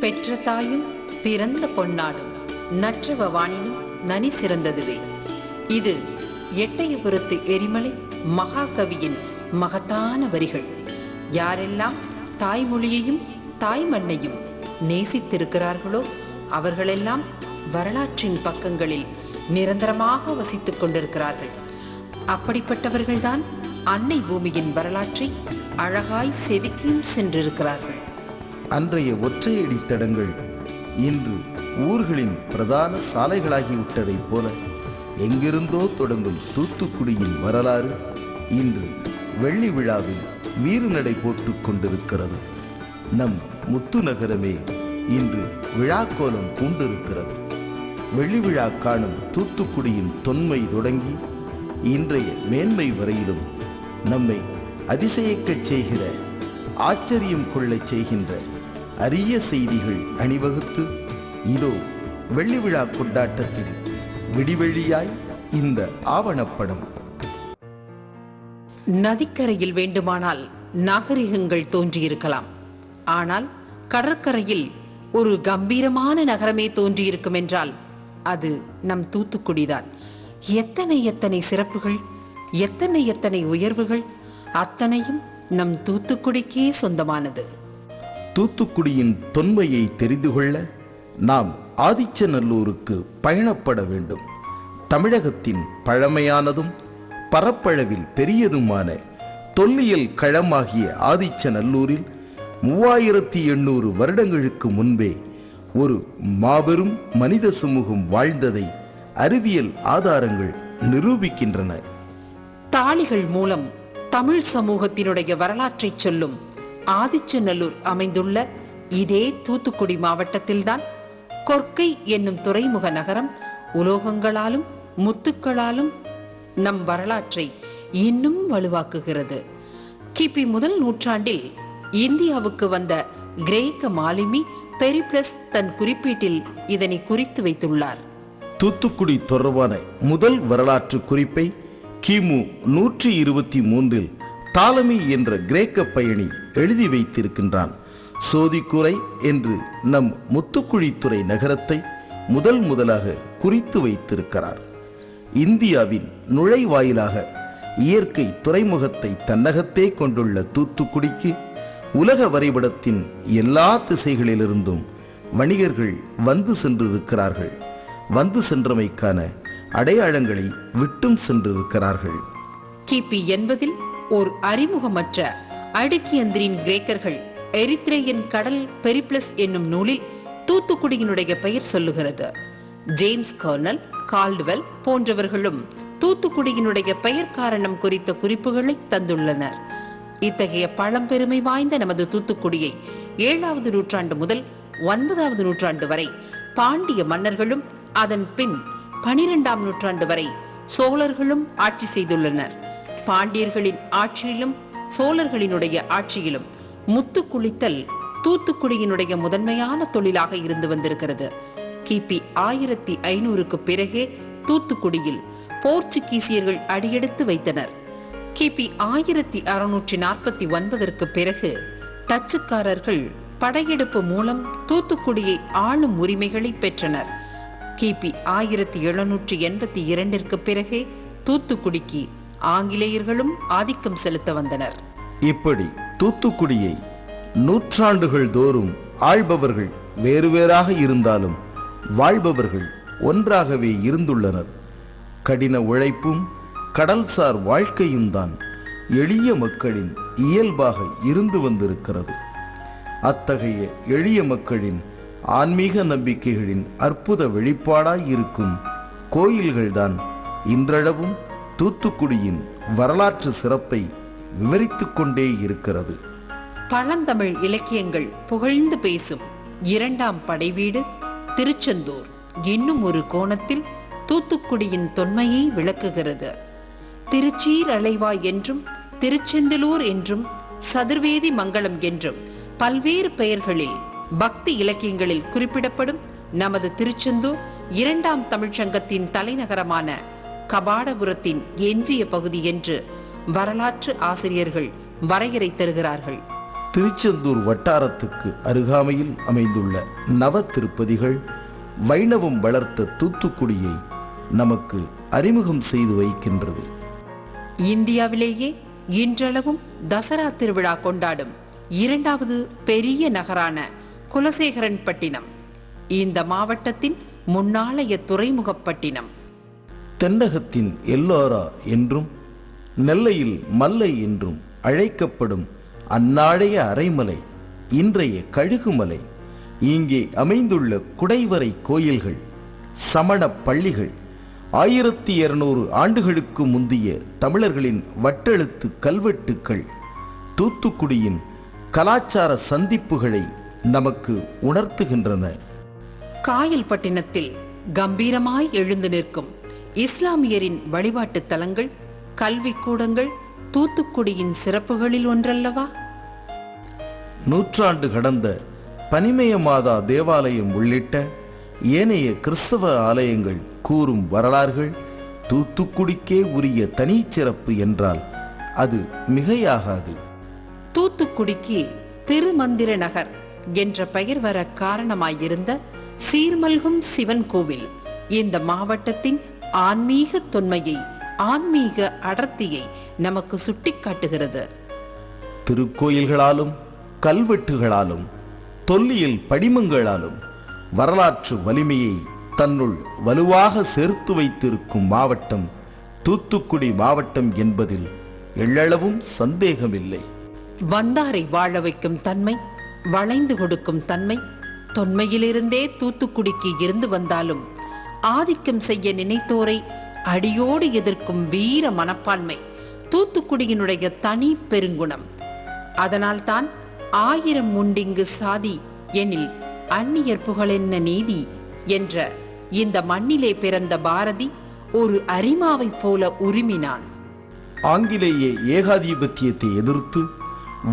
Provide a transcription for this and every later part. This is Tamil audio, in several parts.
பெற்ற தாயும் பிறந்த பொன்னாடும். நற்றவ வாணினும் நனி சிறந்ததுவே. இது எட்டயபுரத்து எரிமலை மகாகவியின் மகத்தான வரிகள். யாரெல்லாம் தாய்மொழியையும் தாய் மண்ணையும் நேசித்திருக்கிறார்களோ அவர்களெல்லாம் வரலாற்றின் பக்கங்களில் நிரந்தரமாக வசித்துக் கொண்டிருக்கிறார்கள். அப்படிப்பட்டவர்கள்தான் அன்னை பூமியின் வரலாற்றை அழகாய் செதுக்கியும் சென்றிருக்கிறார்கள். அன்றைய ஒற்றையடி தடங்கள் இன்று ஊர்களின் பிரதான சாலைகளாகிவிட்டதைப் போல எங்கிருந்தோ தொடங்கும் தூத்துக்குடியின் வரலாறு இன்று வெள்ளி விழாவில் வீறுநடை போட்டுக் கொண்டிருக்கிறது. நம் முத்து நகரமே இன்று விழாக்கோலம் பூண்டிருக்கிறது. வெள்ளி விழா காணும் தூத்துக்குடியின் தொன்மை தொடங்கி இன்றைய மேன்மை வரையிலும் நம்மை அதிசயிக்கச் செய்கிற ஆச்சரியம் கொள்ளச் செய்கின்ற அரிய செய்திகள் அணிவகுத்து இதோ வெள்ளி விழா கொண்டாட்டத்தில் விடிவெளியாய் இந்த ஆவணப்படம். நதிக்கரையில் வேண்டுமானால் நாகரிகங்கள் தோன்றியிருக்கலாம். ஆனால் கடற்கரையில் ஒரு கம்பீரமான நகரமே தோன்றியிருக்கும் என்றால் அது நம் தூத்துக்குடிதான் எத்தனை எத்தனை சிறப்புகள் எத்தனை எத்தனை உயர்வுகள் அத்தனையும் நம் தூத்துக்குடிக்கே சொந்தமானது. தூத்துக்குடியின் தொன்மையை தெரிந்து கொள்ள நாம் ஆதிச்சநல்லூருக்கு பயணப்பட வேண்டும். தமிழகத்தின் பழமையானதும் பரப்பளவில் பெரியதுமான தொல்லியல் களமாகிய ஆதிச்சநல்லூரில் மூவாயிரத்தி எண்ணூறு வருடங்களுக்கு முன்பே ஒரு மாபெரும் மனித சமூகம் வாழ்ந்ததை அறிவியல் ஆதாரங்கள் நிரூபிக்கின்றன. தாளிகள் மூலம் தமிழ் சமூகத்தினுடைய வரலாற்றை சொல்லும் ஆதிச்சநல்லூர் அமைந்துள்ள இதே தூத்துக்குடி மாவட்டத்தில்தான் கொர்க்கை என்னும் துறைமுக நகரம் உலோகங்களாலும் முத்துக்களாலும் நம் வரலாற்றை இன்னும் வலுவாக்குகிறது. கிபி முதல் நூற்றாண்டில் இந்தியாவுக்கு வந்த கிரேக்க மாலுமி பெரிப்ளஸ் தன் குறிப்பீட்டில் இதனை குறித்து வைத்துள்ளார். தூத்துக்குடி தொடர்பான முதல் வரலாற்று குறிப்பை கிமு நூற்றி இருபத்தி மூன்றில் டாலமி என்ற கிரேக்க பயணி எழுதி வைத்திருக்கின்றான். சோதிக்குறை என்று நம் முத்துக்குழித்துறை நகரத்தை முதல் முதலாக குறித்து வைத்திருக்கிறார். இந்தியாவின் நுழைவாயிலாக இயற்கை துறைமுகத்தை தன்னகத்தே கொண்டுள்ள தூத்துக்குடிக்கு உலக வரைபடத்தின் எல்லா திசைகளிலிருந்தும் வணிகர்கள் வந்து சென்றிருக்கிறார்கள். வந்து சென்றமைக்கான அடையாளங்களை விட்டும் சென்றிருக்கிறார்கள். கிபி என்பதில் ஓர் அறிமுகமற்ற அடுக்கியந்திரின் கிரேக்கர்கள் எரித்ரேயன் கடல் பெரிப்ளஸ் என்னும் நூலில் தூத்துக்குடியினுடைய பெயர் சொல்லுகிறது. ஜேம்ஸ் கர்னல் கால்டுவெல் போன்றவர்களும் தூத்துக்குடியினுடைய பெயர் காரணம் குறித்த குறிப்புகளை தந்துள்ளனர். இத்தகைய பழம்பெருமை வாய்ந்த நமது தூத்துக்குடியை ஏழாவது நூற்றாண்டு முதல் ஒன்பதாவது நூற்றாண்டு வரை பாண்டிய மன்னர்களும் அதன் பின் பனிரெண்டாம் நூற்றாண்டு வரை சோழர்களும் ஆட்சி செய்துள்ளனர். பாண்டியர்களின் ஆட்சியிலும் சோழர்களினுடைய ஆட்சியிலும் முத்து குளித்தல் தூத்துக்குடியினுடைய முதன்மையான தொழிலாக இருந்து வந்திருக்கிறது. கிபி ஆயிரத்தி ஐநூறுக்கு பிறகே தூத்துக்குடியில் போர்ச்சுகீசியர்கள் அடியெடுத்து வைத்தனர். கிபி ஆயிரத்தி அறுநூற்றி நாற்பத்தி ஒன்பதற்கு பிறகு டச்சுக்காரர்கள் படையெடுப்பு மூலம் தூத்துக்குடியை ஆளும் உரிமைகளை பெற்றனர். கிபி ஆயிரத்தி எழுநூற்றி எண்பத்தி இரண்டிற்கு பிறகே தூத்துக்குடிக்கு ஆங்கிலேயர்களும் ஆதிக்கம் செலுத்த வந்தனர். இப்படி தூத்துக்குடியை நூற்றாண்டுகள் தோறும் ஆள்பவர்கள் வேறு வேறாக இருந்தாலும் வாழ்பவர்கள் ஒன்றாகவே இருந்துள்ளனர். கடின உழைப்பும் கடல்சார் வாழ்க்கையும் தான் எளிய மக்களின் இயல்பாக இருந்து வந்திருக்கிறது. அத்தகைய எளிய மக்களின் ஆன்மீக நம்பிக்கைகளின் அற்புத வெளிப்பாடாய் இருக்கும் கோயில்கள்தான் இன்றளவும் தூத்துக்குடியின் வரலாற்று சிறப்பை விவரித்துக் கொண்டே இருக்கிறது. பழந்தமிழ் இலக்கியங்கள் புகழ்ந்து பேசும் இரண்டாம் படைவீடு திருச்செந்தூர் இன்னும் ஒரு கோணத்தில் தூத்துக்குடியின் தொன்மையை விளக்குகிறது. திருச்சீர் அலைவாய் என்றும் திருச்செந்தலூர் என்றும் சதுர்வேதி மங்கலம் என்றும் பல்வேறு பெயர்களில் பக்தி இலக்கியங்களில் குறிப்பிடப்படும் நமது திருச்செந்தூர் இரண்டாம் தமிழ்ச்சங்கத்தின் தலைநகரமான கபாடபுரத்தின் எஞ்சிய பகுதி என்று வரலாற்று ஆசிரியர்கள் வரையறை தருகிறார்கள். திருச்செந்தூர் வட்டாரத்துக்கு அருகாமையில் அமைந்துள்ள நவ திருப்பதிகள் வைணவம் வளர்த்த தூத்துக்குடியை நமக்கு அறிமுகம் செய்து வைக்கின்றது. இந்தியாவிலேயே இன்றளவும் தசரா திருவிழா கொண்டாடும் இரண்டாவது பெரிய நகரான குலசேகரன்பட்டினம். இந்த மாவட்டத்தின் முன்னாளைய துறைமுகப்பட்டினம் தென்னகத்தின் எல்லோரா என்றும் நெல்லையில் மல்லை என்றும் அழைக்கப்படும் அந்நாழைய அரைமலை இன்றைய கழுகுமலை இங்கே அமைந்துள்ள குடைவரை கோயில்கள் சமணப் பள்ளிகள் ஆயிரத்தி இருநூறு ஆண்டுகளுக்கு முந்திய தமிழர்களின் வட்டெழுத்து கல்வெட்டுக்கள் தூத்துக்குடியின் கலாச்சார சந்திப்புகளை நமக்கு உணர்த்துகின்றன. காயல்பட்டினத்தில் கம்பீரமாய் எழுந்து நிற்கும் இஸ்லாமியரின் வழிபாட்டுத் தலங்கள் கல்விக்கூடங்கள் தூத்துக்குடியின் சிறப்புகளில் ஒன்றல்லவா? நூற்றாண்டு கடந்த பனிமய மாதா தேவாலயம் உள்ளிட்ட ஏனைய கிறிஸ்தவ ஆலயங்கள் கூறும் வரலாறுகள் தூத்துக்குடிக்கே உரிய தனிச்சிறப்பு என்றால் அது மிகையாகாது. தூத்துக்குடிக்கு திருமந்திர நகர் என்ற பெயர் வர காரணமாயிருந்த சீர்மல்கும் சிவன் கோவில் இந்த மாவட்டத்தின் ஆன்மீக தொன்மையை ஆன்மீக அடர்த்தியை நமக்கு சுட்டிக்காட்டுகிறது. திருக்கோயில்களாலும் கல்வெட்டுகளாலும் தொல்லியல் படிமங்களாலும் வரலாற்று வலிமையை தன்னுள் வலுவாக சேர்த்து வைத்திருக்கும் மாவட்டம் தூத்துக்குடி மாவட்டம் என்பதில் எள்ளளவும் சந்தேகமில்லை. வந்தாரை வாழ வைக்கும் தன்மை வளைந்து கொடுக்கும் தன்மை தொன்மையிலிருந்தே தூத்துக்குடிக்கு இருந்து வந்தாலும் ஆதிக்கம் செய்ய நினைத்தோரை அடியோடு எதிர்க்கும் வீர மனப்பான்மை தூத்துக்குடியினுடைய தனி பெருங்குணம். அதனால்தான் ஆயிரம் முண்டிங்கு சாதி எனில் அந்நியர் புகழென்ன நீதி என்ற இந்த மண்ணிலே பிறந்த பாரதி ஒரு அரிமாவைப் போல உரிமினான். ஆங்கிலேய ஏகாதிபத்தியத்தை எதிர்த்து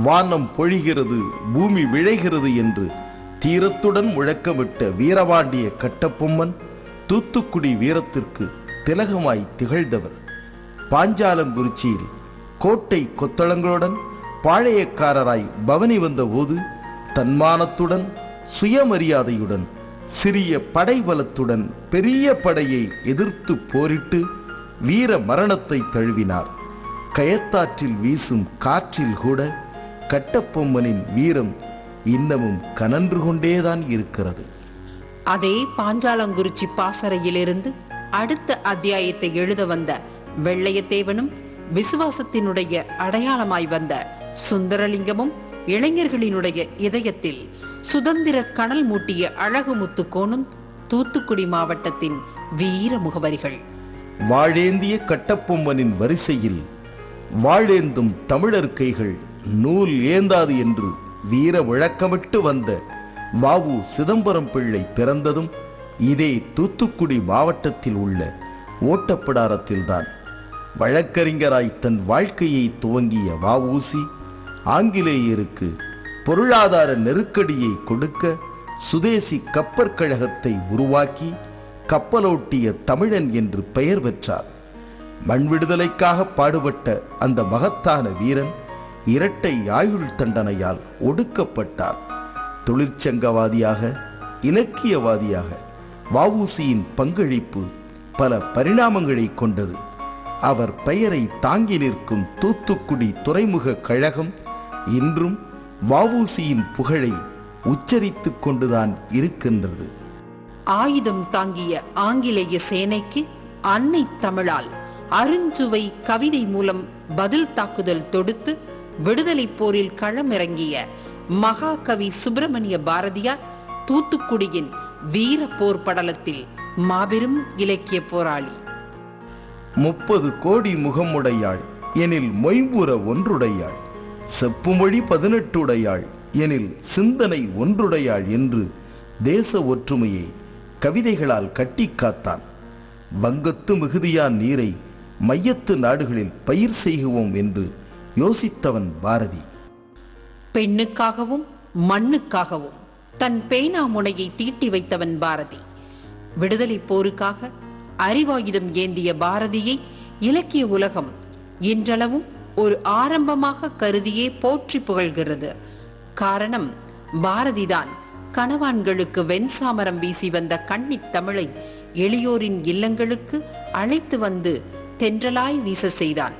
வானம் பொழிகிறது பூமி விழைகிறது என்று தீரத்துடன் முழக்கமிட்ட வீரபாண்டிய கட்டப்பொம்மன் தூத்துக்குடி வீரத்திற்கு திலகமாய் திகழ்ந்தவர். பாஞ்சாலங்குறிச்சியில் கோட்டை கொத்தளங்களுடன் பாளையக்காரராய் பவனி வந்தபோது தன்மானத்துடன் சுயமரியாதையுடன் சிறிய படைபலத்துடன் பெரிய படையை எதிர்த்து போரிட்டு வீர மரணத்தை தழுவினார். கயத்தாற்றில் வீசும் காற்றில் கூட கட்டப்பொம்மனின் வீரம் இன்னமும் கனன்று கொண்டேதான் இருக்கிறது. அதே பாஞ்சாலங்குறிச்சி பாசறையிலிருந்து அடுத்த அத்தியாயத்தை எழுத வந்த வெள்ளையத்தேவனும் விசுவாசத்தினுடைய அடையாளமாய் வந்த சுந்தரலிங்கமும் இளைஞர்களினுடைய இதயத்தில் சுதந்திர கனல் மூட்டிய அழகு முத்துக்கோனும் தூத்துக்குடி மாவட்டத்தின் வீர முகவரிகள். வாழேந்திய கட்டப்பொம்மனின் வரிசையில் வாழேந்தும் தமிழர் கைகள் நூல் ஏந்தாது என்று வீர விளக்கமிட்டு வந்த வாவு சிதம்பரம் பிள்ளை பிறந்ததும் இதே தூத்துக்குடி மாவட்டத்தில் உள்ள ஓட்டப்பிடாரத்தில்தான். வழக்கறிஞராய் தன் வாழ்க்கையை துவங்கிய வாவூசி ஆங்கிலேயருக்கு பொருளாதார நெருக்கடியை கொடுக்க சுதேசி கப்பற்கழகத்தை உருவாக்கி கப்பலோட்டிய தமிழன் என்று பெயர் பெற்றார். மண் விடுதலைக்காக பாடுபட்ட அந்த மகத்தான வீரன் இரட்டை ஆயுள் தண்டனையால் ஒடுக்கப்பட்டார். தொழிற்சங்கவாதியாக இலக்கியவாதியாக வவுசியின் பங்களிப்பு பல பரிணாமங்களை கொண்டது. அவர் பெயரை தாங்கி நிற்கும் தூத்துக்குடி துறைமுக கழகம் இன்றும் வவுசியின் புகழை உச்சரித்துக் கொண்டுதான் இருக்கின்றது. ஆயுதம் தாங்கிய ஆங்கிலேய சேனைக்கு அன்னை தமிழால் அருஞ்சுவை கவிதை மூலம் பதில் தாக்குதல் தொடுத்து விடுதலைப் போரில் களமிறங்கிய மகாகவி சுப்பிரமணிய பாரதியார் தூத்துக்குடியின் வீர போர் படலத்தில் மாபெரும் இலக்கிய போராளி. முப்பது கோடி முகமுடையாள் எனில் மொய்புற ஒன்றுடையாள் செப்புமொழி பதினெட்டுடையாள் எனில் சிந்தனை ஒன்றுடையாள் என்று தேச ஒற்றுமையை கவிதைகளால் கட்டி காத்தான். வங்கத்து மிகுதியான் நீரை மையத்து நாடுகளில் பயிர் செய்குவோம் என்று யோசித்தவன் பாரதி. பெண்ணுக்காகவும் மண்ணுக்காகவும் தன் பேனா முனையை தீட்டி வைத்தவன் பாரதி. விடுதலை போருக்காக அறிவாயுதம் ஏந்திய பாரதியை இலக்கிய உலகம் இன்றளவும் ஒரு ஆரம்பமாக கருதியே போற்றி புகழ்கிறது. காரணம் பாரதிதான் கணவான்களுக்கு வெண்சாமரம் வீசி வந்த கன்னித் தமிழை எளியோரின் இல்லங்களுக்கு அழைத்து வந்து தென்றலாய் வீச செய்தான்.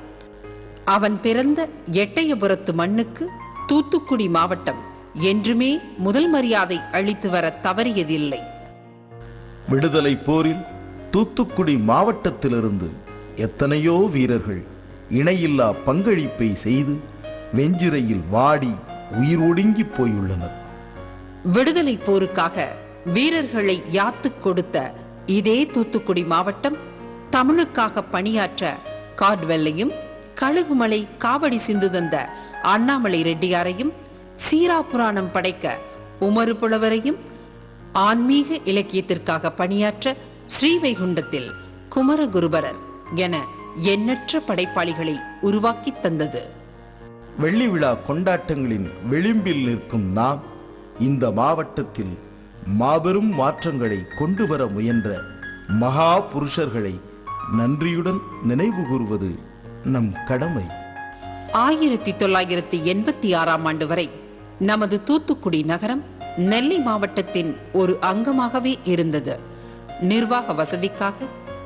அவன் பிறந்த எட்டயபுரத்து மண்ணுக்கு தூத்துக்குடி மாவட்டம் என்றுமே முதல் மரியாதை அளித்து வர தவறியதில்லை. விடுதலை போரில் தூத்துக்குடி மாவட்டத்திலிருந்து எத்தனையோ வீரர்கள் இணையில்லா பங்களிப்பை செய்து வெஞ்சிரையில் வாடி உயிர் ஒடுங்கி போயுள்ளனர். விடுதலை போருக்காக வீரர்களை யாத்துக் கொடுத்த இதே தூத்துக்குடி மாவட்டம் தமிழுக்காக பணியாற்ற காட்வெல்லையும் கழுகுமலை காவடி சிந்து தந்த அண்ணாமலை ரெட்டியாரையும் சீரா புராணம் படைக்க உமறு புலவரையும் ஆன்மீக இலக்கியத்திற்காக பணியாற்ற ஸ்ரீவைகுண்டத்தில் குமரகுருபரர் என எண்ணற்ற படைப்பாளிகளை உருவாக்கி தந்தது. வெள்ளி விழா கொண்டாட்டங்களின் விளிம்பில் நிற்கும் நாம் இந்த மாவட்டத்தில் மாபெரும் மாற்றங்களை கொண்டு வர முயன்ற மகா புருஷர்களை நன்றியுடன் நினைவு கூறுவது நம் கடமை. ஆயிரத்தி தொள்ளாயிரத்தி எண்பத்தி ஆறாம் ஆண்டு வரை நமது தூத்துக்குடி நகரம் நெல்லை மாவட்டத்தின் ஒரு அங்கமாகவே இருந்தது. நிர்வாக வசதிக்காக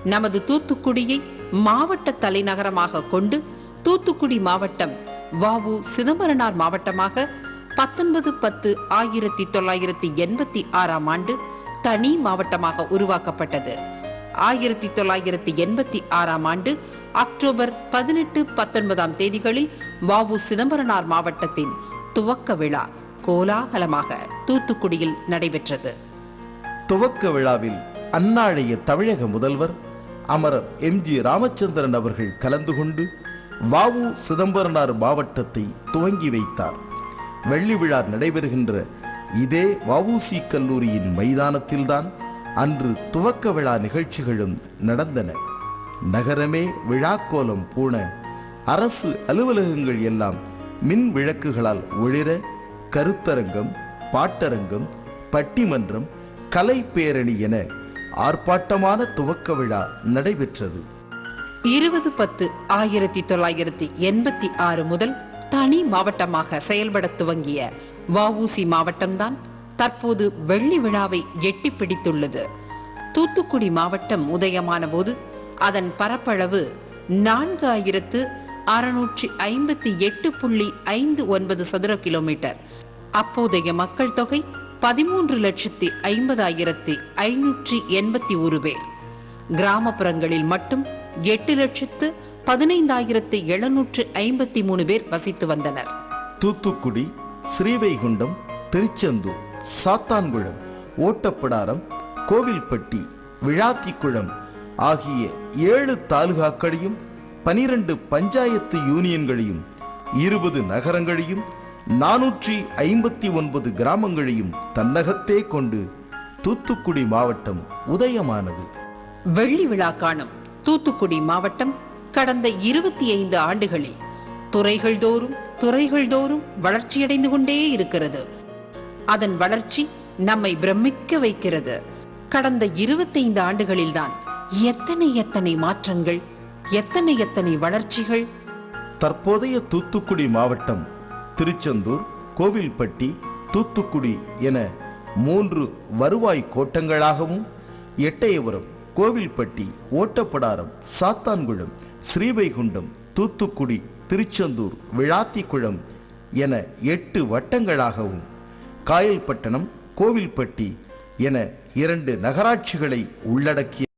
நமது தூத்துக்குடியை மாவட்ட தலைநகரமாக கொண்டு தூத்துக்குடி மாவட்டம் வாவு சிதம்பரனார் மாவட்டமாக பத்தொன்பது பத்து ஆயிரத்தி தொள்ளாயிரத்தி எண்பத்தி ஆறாம் ஆண்டு தனி மாவட்டமாக உருவாக்கப்பட்டது. ஆயிரத்தி தொள்ளாயிரத்தி எண்பத்தி ஆறாம் ஆண்டு அக்டோபர் பதினெட்டு பத்தொன்பதாம் தேதிகளில் வாவு சிதம்பரனார் மாவட்டத்தின் துவக்க விழா கோலாகலமாக தூத்துக்குடியில் நடைபெற்றது. துவக்க விழாவில் அந்நாளைய தமிழக முதல்வர் அமரர் எம் ஜி ராமச்சந்திரன் அவர்கள் கலந்து கொண்டு வாவு சிதம்பரனார் மாவட்டத்தை துவங்கி வைத்தார். வெள்ளி விழா நடைபெறுகின்ற இதே வவுசி கல்லூரியின் மைதானத்தில்தான் அன்று துவக்க விழா நிகழ்ச்சிகளும் நடந்தன. நகரமே விழாக்கோலம் பூண அரசு அலுவலகங்கள் எல்லாம் மின் விளக்குகளால் ஒளிர கருத்தரங்கம் பாட்டரங்கம் பட்டிமன்றம் கலை பேரணி என ஆர்ப்பாட்டமான துவக்க விழா நடைபெற்றது. இருபது பத்து ஆயிரத்தி தொள்ளாயிரத்தி எண்பத்தி ஆறு முதல் தனி மாவட்டமாக செயல்பட துவங்கிய வஉசி மாவட்டம்தான் தற்போது வெள்ளி விழாவை எட்டி பிடித்துள்ளது. தூத்துக்குடி மாவட்டம் உதயமான போது அதன் பரப்பளவு நான்கு ஆயிரத்து அறுநூற்றி ஐம்பத்தி எட்டு புள்ளி ஐந்து ஒன்பது சதுர கிலோமீட்டர். அப்போதைய மக்கள் தொகை பதிமூன்று லட்சத்தி ஐம்பதாயிரத்தி ஐநூற்றி எண்பத்தி ஒரு பேர். கிராமப்புறங்களில் மட்டும் எட்டு லட்சத்து பதினைந்தாயிரத்தி எழுநூற்று ஐம்பத்தி மூணு பேர் வசித்து வந்தனர். தூத்துக்குடி ஸ்ரீவைகுண்டம் திருச்செந்தூர் சாத்தான்குளம் ஓட்டப்படாரம் கோவில்பட்டி விழாத்திக்குளம் ஆகிய ஏழு தாலுகாக்களையும் பனிரெண்டு பஞ்சாயத்து யூனியன்களையும் இருபது நகரங்களையும் நானூற்றி ஐம்பத்தி ஒன்பது கிராமங்களையும் தன்னகத்தே கொண்டு தூத்துக்குடி மாவட்டம் உதயமானது. வெள்ளி விழா காணும் தூத்துக்குடி மாவட்டம் கடந்த இருபத்தி ஐந்து ஆண்டுகளில் துறைகள் தோறும் துறைகள் தோறும் வளர்ச்சியடைந்து கொண்டே இருக்கிறது. அதன் வளர்ச்சி நம்மை பிரமிக்க வைக்கிறது. கடந்த இருபத்தைந்து ஆண்டுகளில்தான் எத்தனை எத்தனை மாற்றங்கள் எத்தனை எத்தனை வளர்ச்சிகள். தற்போதைய தூத்துக்குடி மாவட்டம் திருச்செந்தூர் கோவில்பட்டி தூத்துக்குடி என மூன்று வருவாய் கோட்டங்களாகவும் எட்டயபுரம் கோவில்பட்டி ஓட்டப்படாரம் சாத்தான்குளம் ஸ்ரீவைகுண்டம் தூத்துக்குடி திருச்செந்தூர் விழாத்திக்குளம் என எட்டு வட்டங்களாகவும் காயல்பட்டணம் கோவில்பட்டி என இரண்டு நகராட்சிகளை உள்ளடக்கிய